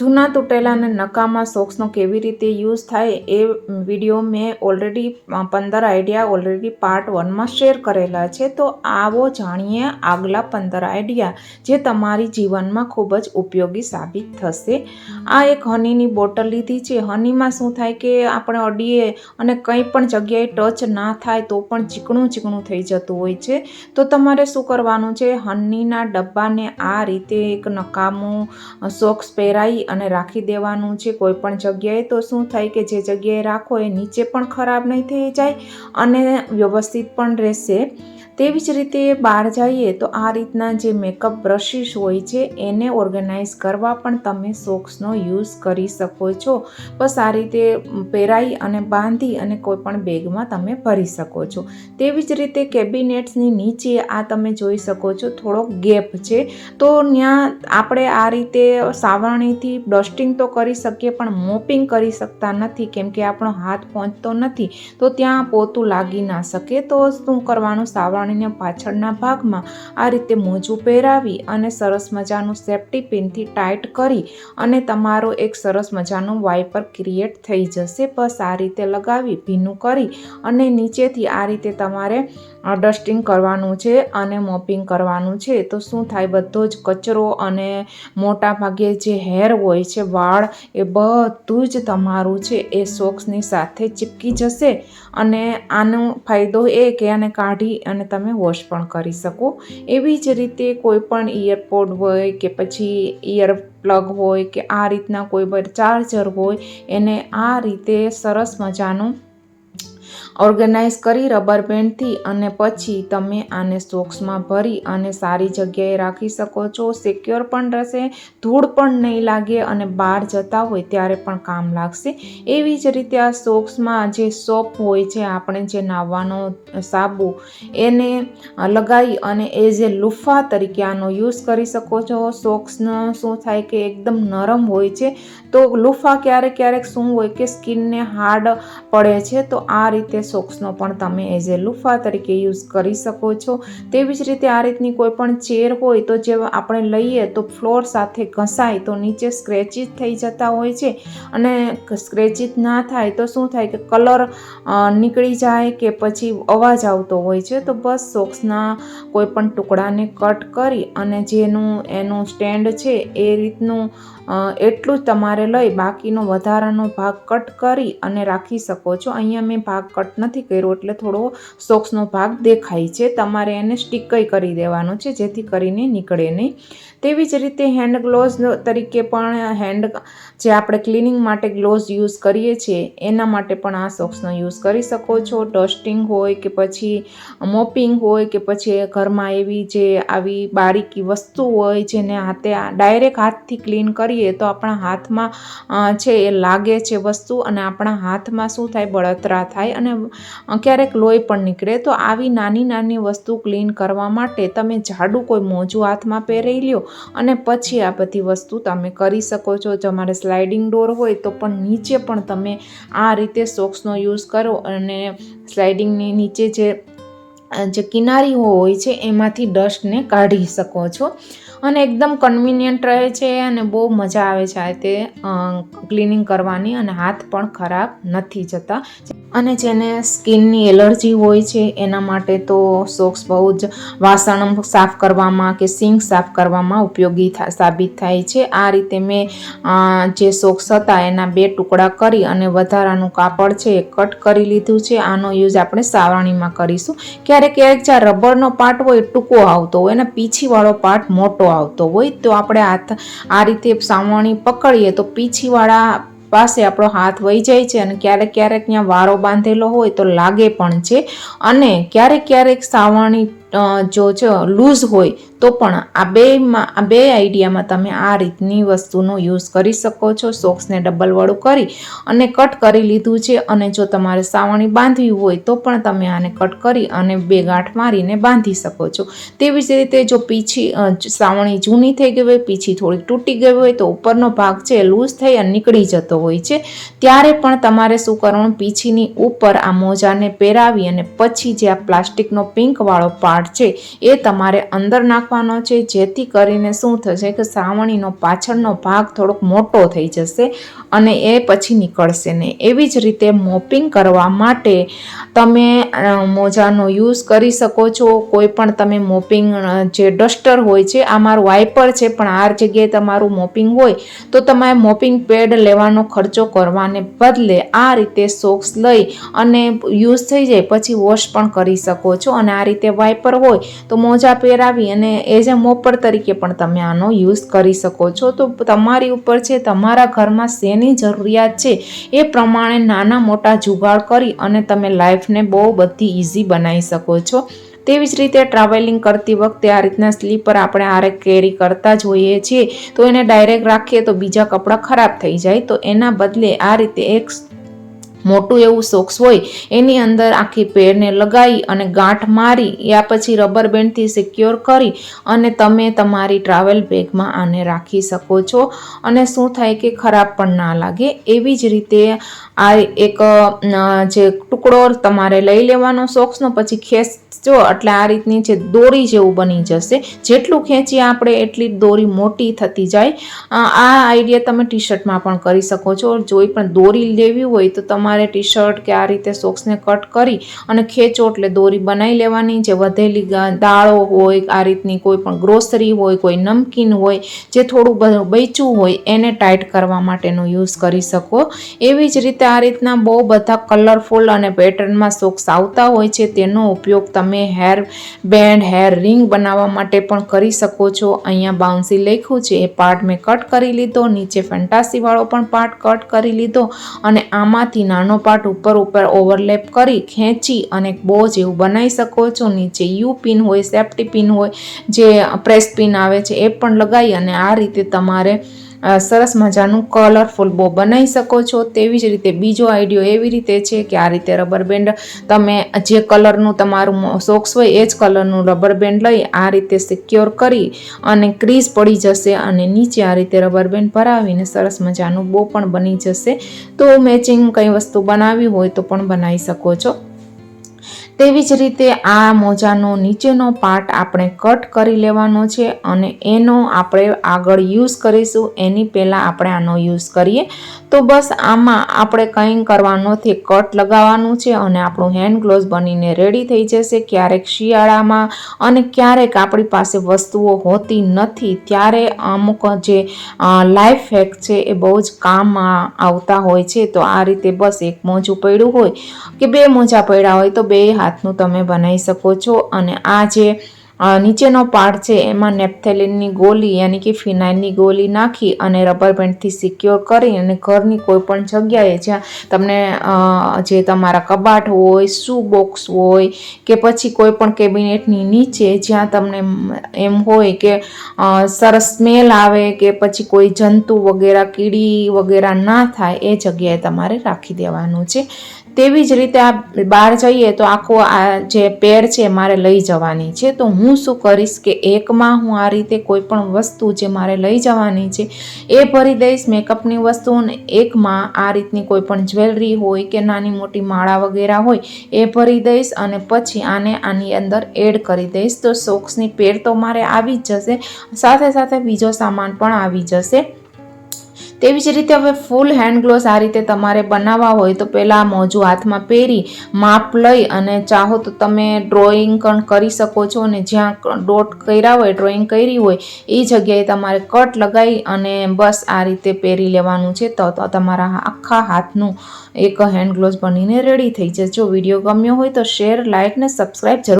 જૂના તૂટેલા અને નકામા સોક્સનો કેવી રીતે યુઝ થાય એ વીડિયો મેં ઓલરેડી પંદર આઈડિયા ઓલરેડી પાર્ટ વનમાં શેર કરેલા છે. તો આવો જાણીએ આગલા પંદર આઈડિયા જે તમારી જીવનમાં ખૂબ જ ઉપયોગી સાબિત થશે. આ એક હનીની બોટલ લીધી છે. હનીમાં શું થાય કે આપણે અડીએ અને કંઈ પણ જગ્યાએ ટચ ના થાય તો પણ ચીકણું ચીકણું થઈ જતું હોય છે. તો તમારે શું કરવાનું છે? હનીના ડબ્બાને આ રીતે એક નકામું સોક્સ પહેરાઈ અને રાખી દેવાનું છે કોઈ પણ જગ્યાએ. તો શું થાય કે જે જગ્યાએ રાખો એ નીચે પણ ખરાબ નહીં થઈ જાય અને વ્યવસ્થિત પણ રહેશે. તેવી જ રીતે બહાર જઈએ તો આ રીતના જે મેકઅપ બ્રશિસ હોય છે, એને ઓર્ગેનાઇઝ કરવા પણ તમે સોક્સનો યુઝ કરી શકો છો. બસ આ રીતે પહેરાઈ અને બાંધી અને કોઈપણ બેગમાં તમે ભરી શકો છો. તેવી જ રીતે કેબિનેટ્સની નીચે આ તમે જોઈ શકો છો, થોડોક ગેપ છે. તો ત્યાં આપણે આ રીતે સાવરણીથી ડસ્ટિંગ તો કરી શકીએ, પણ મોપિંગ કરી શકતા નથી, કેમ કે આપણો હાથ પહોંચતો નથી. તો ત્યાં પોતું લાગી ના શકે. તો શું કરવાનું? સાવરણીને પાછળના ભાગમાં આ રીતે મોજું પહેરાવી અને સરસ મજાનું સેફ્ટી પિનથી ટાઈટ કરી અને તમારો એક સરસ મજાનું વાઇપર ક્રિએટ થઈ જશે. બસ આ રીતે લગાવી ભીનું કરી અને નીચેથી આ રીતે તમારે ડસ્ટિંગ કરવાનું છે અને મોપિંગ કરવાનું છે. તો શું થાય, બધો જ કચરો અને મોટા ભાગે જે હેર હોય છે, વાળ, એ બધું જ તમારું છે, એ સોક્સની સાથે ચીપકી જશે અને આનો ફાયદો એ કે આને કાઢી અને તમે વોશ પણ કરી શકો. એવી જ રીતે કોઈ પણ ઇયરપોડ હોય કે પછી ઇયર પ્લગ હોય કે આ રીતના કોઈ ચાર્જર હોય, એને આ રીતે સરસ મજાનું ઓર્ગેનાઇઝ કરી રબર બેન્ડથી અને પછી તમે આને સોક્સમાં ભરી અને સારી જગ્યાએ રાખી શકો છો. સિક્યોર પણ રહેશે, ધૂળ પણ નહીં લાગે અને બહાર જતા હોય ત્યારે પણ કામ લાગશે. એવી જ રીતે આ સોક્સમાં જે સોપ હોય છે, આપણે જે નાહવાનો સાબુ, એને લગાવી અને એઝ એ લુફા તરીકે આનો યુઝ કરી શકો છો. સોક્સનો શું થાય કે એકદમ નરમ હોય છે. તો લુફા ક્યારેક ક્યારેક શું હોય કે સ્કિનને હાર્ડ પડે છે, તો આ રીતે સોક્સનો પણ તમે એઝ એ લુફા તરીકે યુઝ કરી શકો છો. તેવી જ રીતે આ રીતની કોઈ પણ ચેર હોય તો જે આપણે લઈએ તો ફ્લોર સાથે ઘસાય તો નીચે સ્ક્રેચિત થઈ જતા હોય છે. અને સ્ક્રેચિત ના થાય તો શું થાય કે કલર નીકળી જાય કે પછી અવાજ આવતો હોય છે. તો બસ સોક્સના કોઈ પણ ટુકડાને કટ કરી અને જેનું, એનું સ્ટેન્ડ છે એ રીતનું એટલું જ તમારે લઈ બાકીનો વધારાનો ભાગ કટ કરી અને રાખી શકો છો. અહીંયા મેં ભાગ કટ નથી કર્યો એટલે થોડો સોક્સનો ભાગ દેખાય છે. તમારે એને સ્ટીકય કરી દેવાનો છે, જેથી કરીને નીકળે નહીં. તેવી જ રીતે હેન્ડ ગ્લોવ્સ તરીકે પણ હેન્ડ જે આપણે ક્લિનિંગ માટે ગ્લોવ્સ યુઝ કરીએ છીએ, એના માટે પણ આ સોક્સનો યુઝ કરી શકો છો. ડસ્ટિંગ હોય કે પછી મોપિંગ હોય કે પછી ઘરમાં એવી જે આવી બારીકી વસ્તુ હોય જેને હાથે ડાયરેક્ટ હાથથી ક્લીન કરીએ તો આપણા હાથમાં છે એ લાગે છે વસ્તુ અને આપણા હાથમાં શું થાય? બળતરા થાય અને ક્યારેક લોહી પણ નીકળે. તો આવી નાની નાની વસ્તુ ક્લીન કરવા માટે તમે જાડું કોઈ મોજું હાથમાં પહેરી લ્યો અને પછી આ બધી વસ્તુ તમે કરી શકો છો. તમારે સ્લાઇડિંગ ડોર હોય તો પણ નીચે પણ તમે આ રીતે સોક્સનો યુઝ કરો અને સ્લાઇડિંગની નીચે જે જે કિનારીઓ હોય છે એમાંથી ડસ્ટને કાઢી શકો છો. અને એકદમ કન્વિનિયન્ટ રહે છે અને બહુ મજા આવે છે આ તે ક્લિનિંગ કરવાની અને હાથ પણ ખરાબ નથી જતા. અને જેને સ્કિનની એલર્જી હોય છે, એના માટે તો સોક્સ બહુ જ વાસણ સાફ કરવામાં કે સિંક સાફ કરવામાં ઉપયોગી સાબિત થાય છે. આ રીતે મેં જે સોક્સ હતા, એના બે ટુકડા કરી અને વધારાનું કાપડ છે એ કટ કરી લીધું છે. આનો યુઝ આપણે સાવરણીમાં કરીશું. ક્યારેક ક્યારેક જ્યાં રબરનો પાર્ટ હોય, ટૂંકો આવતો હોય અને પીછીવાળો પાર્ટ મોટો આવતો હોય, તો આપણે હાથ આ રીતે સાવરણી પકડીએ તો પીછીવાળા પાસે આપણો હાથ વહી જાય છે અને ક્યારેક ક્યારેક ત્યાં વારો બાંધેલો હોય તો લાગે પણ છે. અને ક્યારેક ક્યારેક સાવરણી જો છે લૂઝ હોય, તો પણ આ બેમાં આ બે આઈડિયામાં તમે આ રીતની વસ્તુનો યુઝ કરી શકો છો. સોક્સને ડબલ વડું કરી અને કટ કરી લીધું છે. અને જો તમારે સાવણી બાંધવી હોય, તો પણ તમે આને કટ કરી અને બે ગાંઠ મારીને બાંધી શકો છો. તેવી જ રીતે જો પીછી સાવણી જૂની થઈ ગઈ હોય, પીછી થોડીક તૂટી ગઈ હોય, તો ઉપરનો ભાગ છે લૂઝ થઈ અને નીકળી જતો હોય છે. ત્યારે પણ તમારે શું કરવાનું, પીછીની ઉપર આ મોજાને પહેરાવી અને પછી જે આ પ્લાસ્ટિકનો પિંકવાળો પાર્ટ પાર્ટ છે, એ તમારે અંદર નાખવાનો છે, જેથી કરીને શું થશે કે સાવણીનો પાછળનો ભાગ થોડોક મોટો થઈ જશે અને એ પછી નીકળશે ને એવી જ રીતે મોપિંગ કરવા માટે તમે મોજાનો યુઝ કરી શકો છો. કોઈ પણ તમે મોપિંગ જે ડસ્ટર હોય છે, આ મારું વાઇપર છે, પણ આ જગ્યાએ તમારું મોપિંગ હોય, તો તમારે મોપિંગ પેડ લેવાનો ખર્ચો કરવાને બદલે આ રીતે સોક્સ લઈ અને યુઝ થઈ જાય, પછી વોશ પણ કરી શકો છો. અને આ રીતે વાઇપર હોય તો મોજા પહેરાવી અને એઝ એ મોપર તરીકે પણ તમે આનો યુઝ કરી શકો છો. તો તમારી ઉપર છે, તમારા ઘરમાં શેની જરૂરિયાત છે એ પ્રમાણે નાના મોટા જુગાડ કરી અને તમે લાઈફને બહુ બધી ઇઝી બનાવી શકો છો. તેવી જ રીતે ટ્રાવેલિંગ કરતી વખતે આ રીતના સ્લીપર આપણે આરે કેરી કરતા જ હોઈએ છીએ, તો એને ડાયરેક્ટ રાખીએ તો બીજા કપડાં ખરાબ થઈ જાય. તો એના બદલે આ રીતે એક મોટું એવું સોક્સ હોય, એની અંદર આખી પેરને લગાવી અને ગાંઠ મારી, યા પછી રબર બેન્ડથી સિક્યોર કરી અને તમે તમારી ટ્રાવેલ બેગમાં આને રાખી શકો છો. અને શું થાય કે ખરાબ પણ ના લાગે, એવી જ રીતે આ એક જે ટુકડો તમારે લઈ લેવાનો સોક્સનો પછી ખેંચજો, એટલે આ રીતની જે દોરી જેવું બની જશે. જેટલું ખેંચીએ આપણે, એટલી દોરી મોટી થતી જાય. આ આઈડિયા તમે ટી શર્ટમાં પણ કરી શકો છો. જોઈ પણ દોરી લેવી હોય તો તમારે ટી શર્ટ કે આ રીતે સોક્સને કટ કરી અને ખેંચો એટલે દોરી બનાવી લેવાની. જે વધેલી દાળો હોય, આ રીતની કોઈ પણ ગ્રોસરી હોય, કોઈ નમકીન હોય, જે થોડું બચ્યું હોય, એને ટાઈટ કરવા માટેનો યુઝ કરી શકો. એવી જ રીતે આ રીતના બહુ બધા કલરફુલ અને પેટર્નમાં સોક્સ આવતા હોય છે. તેનો ઉપયોગ તમે હેર બેન્ડ હેર રિંગ બનાવવા માટે પણ કરી શકો છો. અહીંયા બાઉન્સી લખ્યું છે, એ પાર્ટ મેં કટ કરી લીધો. નીચે ફેન્ટાસીવાળો પણ પાર્ટ કટ કરી લીધો. અને આમાંથી નાનો પાર્ટ ઉપર ઉપર ઓવરલેપ કરી ખેંચી અને બો જેવું બનાવી શકો છો. નીચે યુ પિન હોય સેફ્ટી પિન હોય, જે પ્રેસ પિન આવે છે, એ પણ લગાવી અને આ રીતે તમારે સરસ મજાનું કલરફુલ બો બનાવી શકો છો. તેવી જ રીતે બીજો આઈડિયો એવી રીતે છે કે આ રીતે રબર બેન્ડ તમે જે કલરનું તમારું સોક્સ હોય એ જ કલરનું રબર બેન્ડ લઈ આ રીતે સિક્યોર કરી અને ક્રીઝ પડી જશે અને નીચે આ રીતે રબર બેન્ડ ભરાવીને સરસ મજાનું બો પણ બની જશે. તો મેચિંગ કંઈ વસ્તુ બનાવવી હોય તો પણ બનાવી શકો છો. તેવી જ રીતે આ મોજાનો નીચેનો પાર્ટ આપણે કટ કરી લેવાનો છે અને એનો આપણે આગળ યુઝ કરીશું. એની પહેલાં આપણે આનો યુઝ કરીએ. તો બસ આમાં આપણે કંઈ કરવાનું નથી. કટ લગાવવાનું છે અને આપણું હેન્ડ બનીને રેડી થઈ જશે. ક્યારેક શિયાળામાં અને ક્યારેક આપણી પાસે વસ્તુઓ હોતી નથી. ત્યારે અમુક જે લાઈફ હેક છે એ બહુ જ કામમાં આવતા હોય છે. તો આ રીતે બસ એક મોજું પડ્યું હોય કે બે મોજા પડ્યા હોય તો બે હાથનું તમે બનાવી શકો છો. અને આ જે નીચેનો પાર્ટ છે, એમાં નેપથેલિનની ગોલી યાની કે ફિનાઇલની ગોળી નાખી અને રબર બેન્ડથી સિક્યોર કરી અને ઘરની કોઈ પણ જગ્યાએ જ્યાં તમને જે તમારા કબાટ હોય, શૂ બોક્સ હોય કે પછી કોઈપણ કેબિનેટની નીચે જ્યાં તમને એમ હોય કે સરસ સ્મેલ આવે કે પછી કોઈ જંતુ વગેરે, કીડી વગેરે ના થાય, એ જગ્યાએ તમારે રાખી દેવાનું છે. તેવી જ રીતે આ બહાર જઈએ તો આખો આ જે પેર છે મારે લઈ જવાની છે. તો હું શું કરીશ કે એકમાં હું આ રીતે કોઈ પણ વસ્તુ જે મારે લઈ જવાની છે, એ ભરી દઈશ મેકઅપની વસ્તુ અને એકમાં આ રીતની કોઈ પણ જ્વેલરી હોય કે નાની મોટી માળા વગેરે હોય, એ ભરી દઈશ અને પછી આને આની અંદર એડ કરી દઈશ. તો સોક્સની પેર તો મારે આવી જ જશે, સાથે સાથે બીજો સામાન પણ આવી જશે. તેવી જ રીતે હવે ફૂલ હેન્ડ ગ્લોવ્સ આ રીતે તમારે બનાવવા હોય તો પહેલાં મોજું હાથમાં પહેરી માપ લઈ અને ચાહો તો તમે ડ્રોઈંગ પણ કરી શકો છો અને જ્યાં ડોટ કર્યા હોય ડ્રોઈંગ કરી હોય, એ જગ્યાએ તમારે કટ લગાવી અને બસ આ રીતે પહેરી લેવાનું છે. તો તમારા આખા હાથનું એક હેન્ડ ગ્લોવ્સ બનીને રેડી થઈ જશે. જો વીડિયો ગમ્યો હોય તો શેર લાઇક ને સબસ્ક્રાઈબ જરૂર